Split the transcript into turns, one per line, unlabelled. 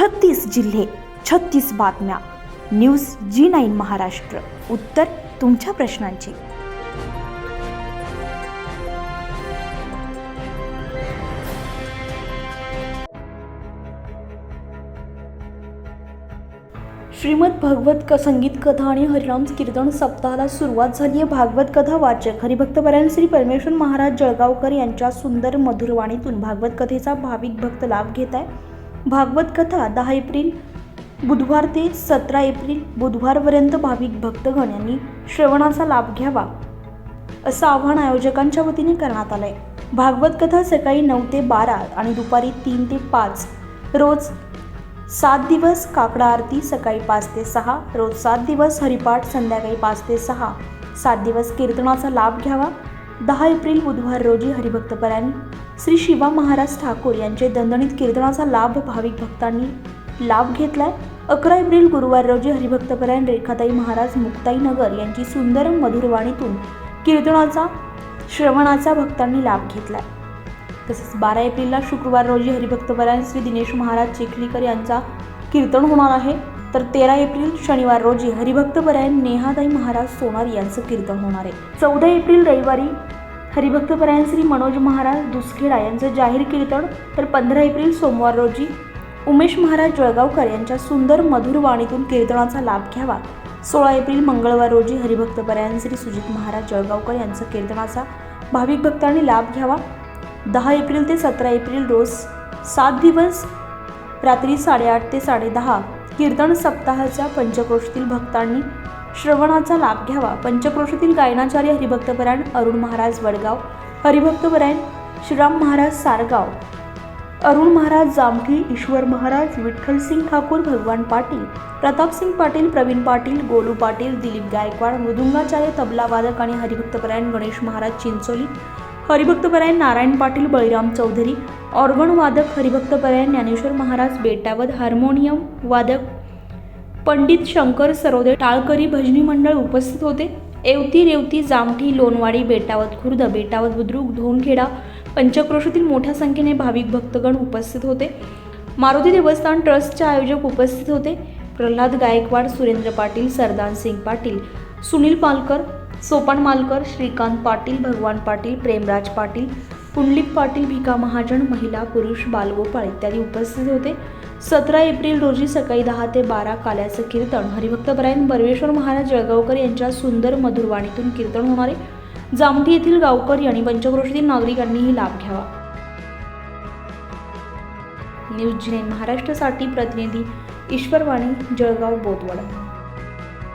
छत्तीस जिल्हे छत्तीस बातम्या. न्यूज जी नाईन महाराष्ट्र. उत्तर तुमच्या प्रश्नांची. श्रीमद भागवत क संगीत कथा आणि हरिनाम कीर्तन सप्ताहाला सुरुवात झाली आहे. भागवत कथा वाचक हरिभक्तपरायण श्री परमेश्वर महाराज जळगावकर यांच्या सुंदर मधुरवाणीतून भागवत कथेचा भाविक भक्त लाभ घेत आहे. भागवत कथा दहा एप्रिल बुधवार ते सतरा एप्रिल बुधवारपर्यंत भाविक भक्तगण यांनी श्रवणाचा लाभ घ्यावा असं आव्हान आयोजकांच्या वतीने करण्यात आलंय. भागवत कथा सकाळी नऊ ते बारा आणि दुपारी तीन ते पाच रोज सात दिवस काकडा आरती सकाळी पाच ते सहा रोज सात दिवस हरिपाठ संध्याकाळी पाच ते सहा सात दिवस कीर्तनाचा लाभ घ्यावा दहा एप्रिल बुधवार रोजी हरिभक्तपरायण श्री शिवा महाराज ठाकूर यांचे दणदणीत कीर्तनाचा लाभ भाविक भक्तांनी लाभ घेतलाय. अकरा एप्रिल गुरुवार रोजी हरिभक्तपरायण रेखाताई महाराज मुक्ताईनगर यांची सुंदर मधुरवाणीतून कीर्तनाचा श्रवणाचा भक्तांनी लाभ घेतलाय. तसेच बारा एप्रिलला शुक्रवार रोजी हरिभक्तपरायण श्री दिनेश महाराज चिखलीकर यांचा कीर्तन होणार आहे. तर तेरा एप्रिल शनिवार रोजी हरिभक्तपरायण नेहादाई महाराज सोनार यांचं कीर्तन होणार आहे. चौदा एप्रिल रविवारी हरिभक्तपरायण श्री मनोज महाराज दुसखेडा यांचं जाहीर कीर्तन तर पंधरा एप्रिल सोमवार रोजी उमेश महाराज जळगावकर यांच्या सुंदर मधुर वाणीतून कीर्तनाचा लाभ घ्यावा. सोळा एप्रिल मंगळवार रोजी हरिभक्तपरायण श्री सुजित महाराज जळगावकर यांचं कीर्तनाचा भाविक भक्तांनी लाभ घ्यावा. दहा एप्रिल ते सतरा एप्रिल रोज सात दिवस रात्री साडेआठ ते साडेदहा कीर्तन सप्ताहाच्या पंचक्रोशीतील भक्तांनी श्रवणाचा लाभ घ्यावा. पंचक्रोशीतील गायनाचार्य हरिभक्तपरायण अरुण महाराज वडगाव हरिभक्तपरायण श्रीराम महाराज सारगाव अरुण महाराज जामठी ईश्वर महाराज विठ्ठलसिंग ठाकूर भगवान पाटील प्रतापसिंग पाटील प्रवीण पाटील गोलू पाटील दिलीप गायकवाड मृदुंगाचार्य तबला वादक आणि हरिभक्तपरायण गणेश महाराज चिंचोली हरिभक्तपरायण नारायण पाटील बळीराम चौधरी ऑर्गन वादक हरिभक्तपरायण ज्ञानेश्वर महाराज बेटावद हार्मोनियम वादक पंडित शंकर सरोदे टाळकरी भजनी मंडळ उपस्थित होते. एवती रेवती जामठी लोणवाडी बेटावत खुर्द बेटावत बुद्रुक धोनखेडा पंचक्रोशीतील मोठ्या संख्येने भाविक भक्तगण उपस्थित होते. मारुती देवस्थान ट्रस्टचे आयोजक उपस्थित होते. प्रल्हाद गायकवाड सुरेंद्र पाटील सरदार सिंग पाटील सुनील पालकर सोपान मालकर श्रीकांत पाटील भगवान पाटील प्रेमराज पाटील पुंडलिक पाटील भिका महाजन महिला पुरुष बालगोपाळ इत्यादी उपस्थित होते. सतरा एप्रिल रोजी सकाळी दहा ते बारा काल्याचं कीर्तन. हरिभक्तपरायण परमेश्वर महाराज जळगावकर यांच्या सुंदर मधुरवाणीतून कीर्तन होणारे. जामठी येथील गावकरी आणि पंचक्रोशीतील नागरिकांनीही लाभ घ्यावा. न्यूज जिनेन महाराष्ट्रासाठी प्रतिनिधी ईश्वरवाणी जळगाव बोतवड